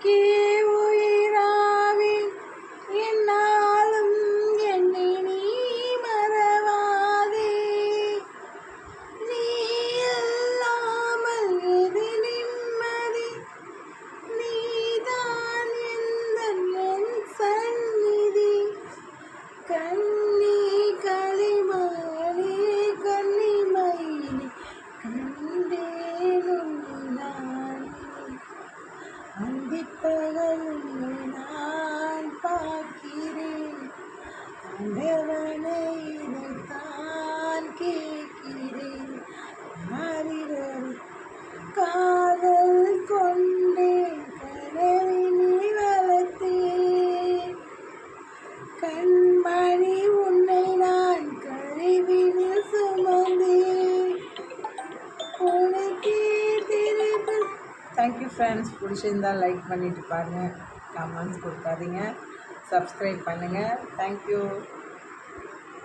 কি அந்திப்பகல் நான் பார்க்கிறேன். ஆண்டவனை இதைத்தான் தேங்க்யூ ஃப்ரெண்ட்ஸ் பிடிச்சிருந்தா லைக் பண்ணிட்டு பாருங்கள் கமெண்ட்ஸ் கொடுக்காதீங்க. சப்ஸ்கிரைப் பண்ணுங்கள் தேங்க்யூ